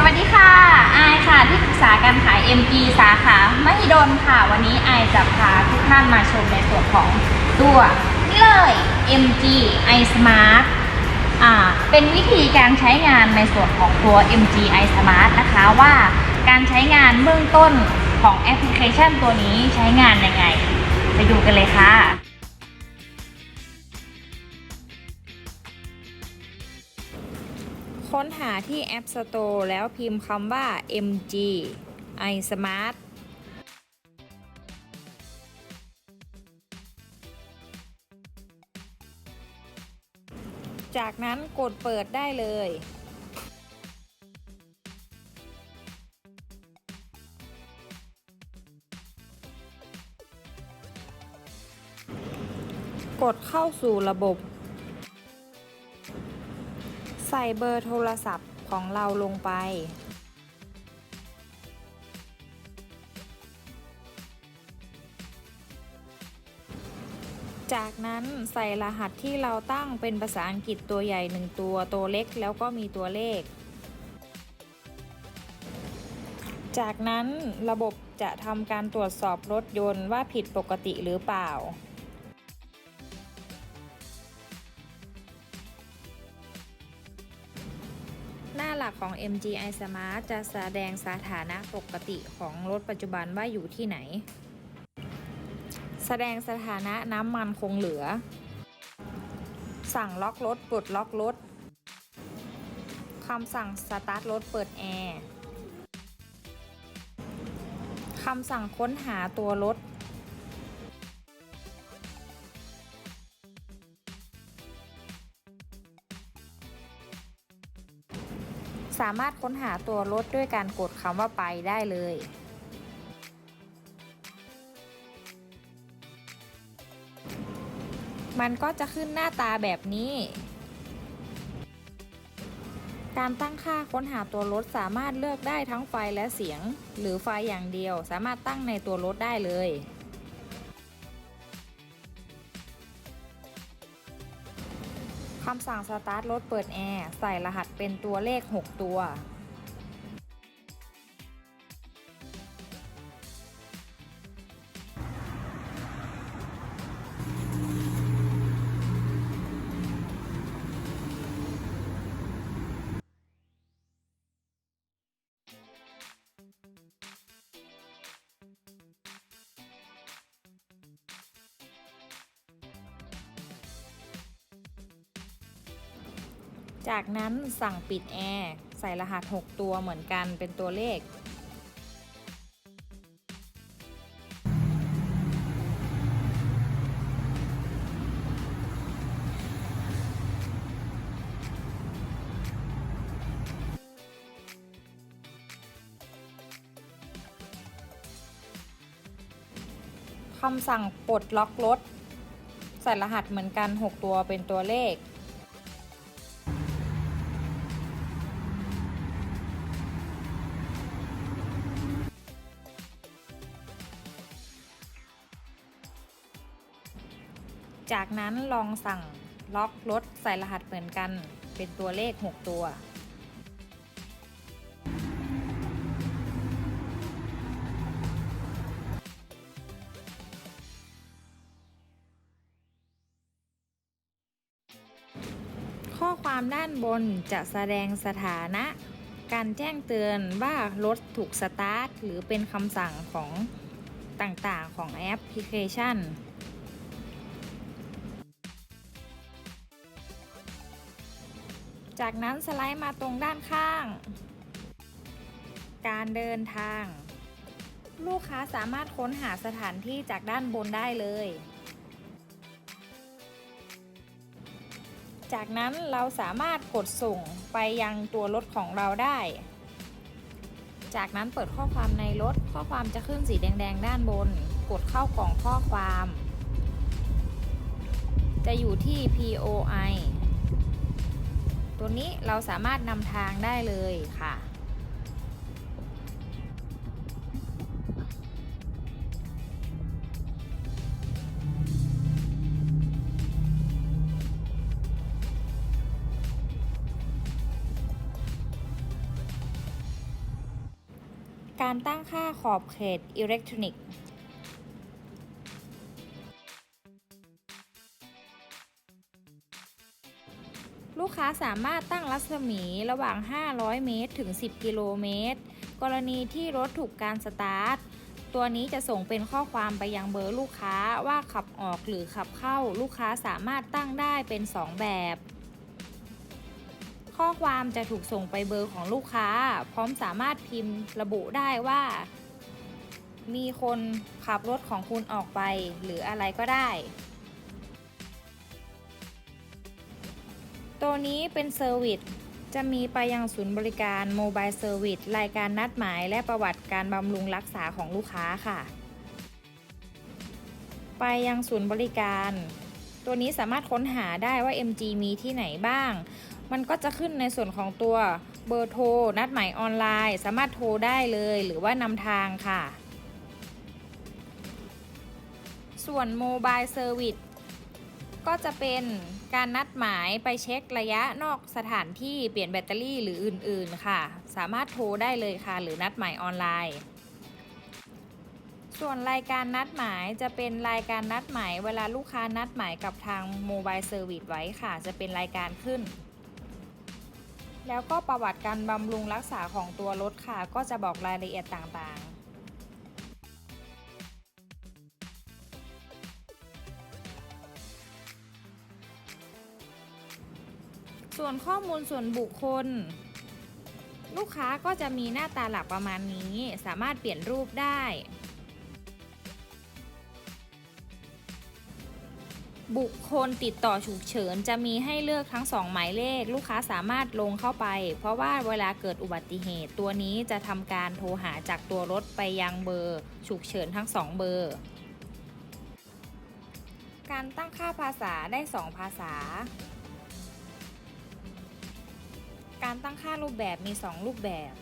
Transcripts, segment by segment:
สวัสดีค่ะอายค่ะที่ปรึกษาการขาย MG สาขามหิดลค่ะ วันนี้อายจะพาทุกท่านมาชมในส่วนของตัวนี่เลย MG i Smart อ่าเป็นวิธีการใช้งานในส่วนของตัว MG i Smart นะคะว่าการใช้งานเบื้องต้นของแอปพลิเคชันตัวนี้ใช้งานยังไง ไปดูกันเลยค่ะ ค้นหาที่ App Store แล้วพิมพ์คำว่า MG iSmart จากนั้นกดเปิดได้เลย กดเข้าสู่ระบบ ใส่เบอร์โทรศัพท์ของเราลงไป จากนั้นใส่รหัสที่เราตั้งเป็นภาษาอังกฤษตัวใหญ่หนึ่งตัว ตัวเล็กแล้วก็มีตัวเลข จากนั้นระบบจะทำการตรวจสอบรถยนต์ว่าผิดปกติหรือเปล่า หลักของ MGI Smart จะแสดงสถานะปกติของรถปัจจุบันว่าอยู่ที่ไหน แสดงสถานะน้ำมันคงเหลือ สั่งล็อกรถปลดล็อกรถคำสั่งสตาร์ทรถเปิดแอร์คำสั่งค้นหาตัวรถ สามารถค้นหาตัวรถด้วยการกดคำว่าไปได้เลย มันก็จะขึ้นหน้าตาแบบนี้ การตั้งค่าค้นหาตัวรถสามารถเลือกได้ทั้งไฟและเสียง หรือไฟอย่างเดียวสามารถตั้งในตัวรถได้เลย คำสั่งสตาร์ทรถเปิดแอร์ใส่รหัสเป็นตัวเลข 6 ตัว จากนั้นสั่งปิดแอร์ใส่รหัส 6 ตัวเหมือนกันเป็นตัวเลข คำสั่งปลดล็อกรถ ใส่รหัสเหมือนกัน 6 ตัวเป็นตัวเลข จากนั้นลองสั่งล็อกรถใส่รหัสเหมือนกันเป็นตัวเลข 6 ตัว ข้อความด้านบนจะแสดงสถานะ การแจ้งเตือนว่ารถถูกสตาร์ทหรือเป็นคำสั่งของต่างๆของแอปพลิเคชัน จากนั้นสไลด์มาตรงด้านข้าง การเดินทาง ลูกค้าสามารถค้นหาสถานที่จากด้านบนได้เลย จากนั้นเราสามารถกดส่งไปยังตัวรถของเราได้ จากนั้นเปิดข้อความในรถ ข้อความจะขึ้นสีแดง ๆ ด้านบน กดเข้ากล่องข้อความ จะอยู่ที่ POI ตัวนี้เราสามารถนำทางได้เลยค่ะ การตั้งค่าขอบเขตอิเล็กทรอนิกส์ ลูกค้าสามารถตั้งรัศมีระหว่าง 500 เมตร ถึง 10 กิโลเมตร กรณีที่รถถูกการสตาร์ท ตัวนี้จะส่งเป็นข้อความไปยังเบอร์ลูกค้าว่าขับออกหรือขับเข้า ลูกค้าสามารถตั้งได้เป็น 2 แบบ ข้อความจะถูกส่งไปเบอร์ของลูกค้า พร้อมสามารถพิมพ์ระบุได้ว่า มีคนขับรถของคุณออกไปหรืออะไรก็ได้ ตัวนี้เป็นเซอร์วิสจะมีไปยังศูนย์บริการโมบายเซอร์วิสรายการนัดหมายและประวัติการบำรุงรักษาของลูกค้าค่ะ ไปยังศูนย์บริการ ตัวนี้สามารถค้นหาได้ว่า MG มีที่ไหนบ้าง มันก็จะขึ้นในส่วนของตัวเบอร์โทร นัดหมายออนไลน์ สามารถโทรได้เลยหรือว่านำทางค่ะ ส่วนโมบายเซอร์วิส ก็จะเป็นการนัดหมายไปเช็คระยะนอกสถานที่เปลี่ยนแบตเตอรี่หรืออื่นๆค่ะ สามารถโทรได้เลยค่ะ หรือนัดหมายออนไลน์ ส่วนรายการนัดหมายจะเป็นรายการนัดหมาย เวลาลูกค้านัดหมายกับทางโมบายเซอร์วิสไว้ค่ะ จะเป็นรายการขึ้น แล้วก็ประวัติการบำรุงรักษาของตัวรถค่ะ ก็จะบอกรายละเอียดต่างๆ ส่วนข้อมูลส่วนบุคคล ลูกค้าก็จะมีหน้าตาหลักประมาณนี้ สามารถเปลี่ยนรูปได้ บุคคลติดต่อฉุกเฉินจะมีให้เลือกทั้ง 2 หมายเลข ลูกค้าสามารถลงเข้าไป เพราะว่าเวลาเกิดอุบัติเหตุตัวนี้จะทำการโทรหาจากตัวรถไปยังเบอร์ ฉุกเฉินทั้ง 2 เบอร์ การตั้งค่าภาษาได้ 2 ภาษา การตั้งค่ารูปแบบมี 2 รูปแบบ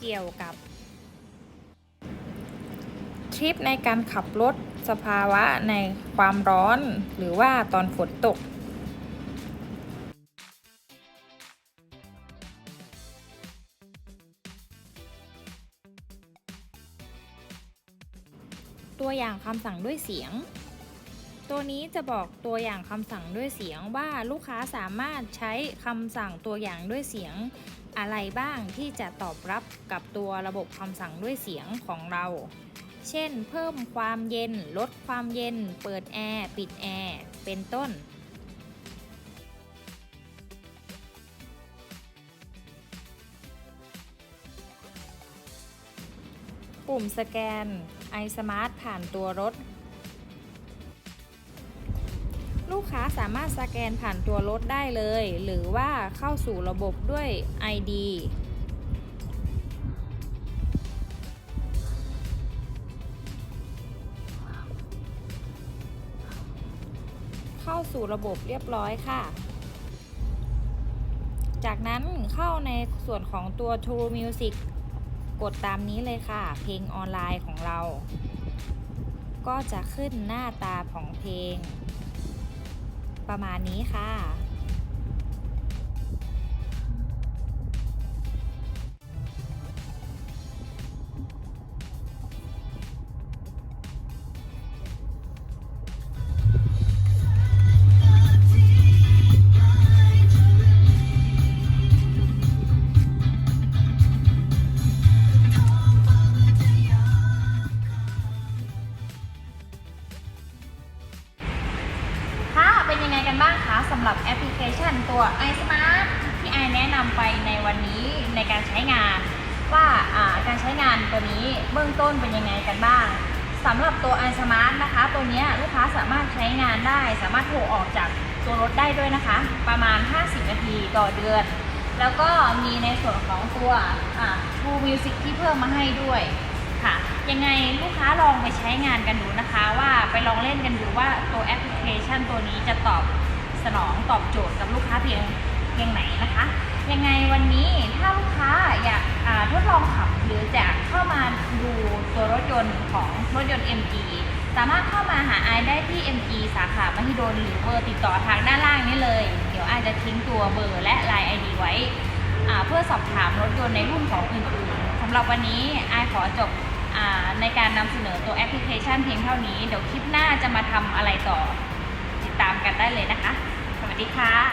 เกี่ยวกับทริปในการขับรถสภาวะในความร้อนหรือว่าตอนฝนตก ตัวอย่างคำสั่งด้วยเสียง ตัวนี้จะบอกตัวอย่างคำสั่งด้วยเสียงว่าลูกค้าสามารถใช้คำสั่งตัวอย่างด้วยเสียงอะไรบ้างที่จะตอบรับกับตัวระบบคำสั่งด้วยเสียงของเรา เช่น เพิ่มความเย็น ลดความเย็น เปิดแอร์ ปิดแอร์ เป็นต้น ปุ่มสแกน iSmart ผ่านตัวรถ ค้าสามารถสแกนผ่านตัวรถได้เลย หรือว่าเข้าสู่ระบบด้วย ID เข้าสู่ระบบเรียบร้อยค่ะ จากนั้นเข้าในส่วนของตัว True Music กดตามนี้เลยค่ะ เพลงออนไลน์ของเรา ก็จะขึ้นหน้าตาของเพลง ประมาณนี้ค่ะ วันนี้ในการใช้งาน ว่าการใช้งานตัวนี้เบื้องต้นเป็นยังไงกันบ้างสำหรับตัว iSmart นะคะ ตัวนี้ลูกค้าสามารถใช้งานได้ สามารถโทรออกจากตัวรถได้ด้วยนะคะ ประมาณ 50 นาทีต่อเดือน แล้วก็มีในส่วนของตัว True Music ที่เพิ่มมาให้ด้วยค่ะ ยังไงลูกค้าลองไปใช้งานกันดูนะคะ ว่าไปลองเล่นกันดูว่าตัวแอปพลิเคชันตัวนี้จะตอบสนองตอบโจทย์กับลูกค้าเพียง พียงไหนนะคะ ยังไงวันนี้ถ้าลูกค้าอยากทดลองขับหรือจะเข้ามาดูตัวรถยนต์ของรถยนต์ MG สามารถเข้ามาหาไอได้ที่ MG สาขามหิดลหรือเบอร์ติดต่อทางด้านล่างนี้เลย เดี๋ยวไอจะทิ้งตัวเบอร์และ Line ID ไว้เพื่อสอบถามรถยนต์ในรุ่นของอื่นๆสำหรับวันนี้ไอขอจบอในการนำเสนอตัวแอปพลิเคชันเพียงเท่านี้ เดี๋ยวคลิปหน้าจะมาทำอะไรต่อติดตามกันได้เลยนะคะ สวัสดีค่ะ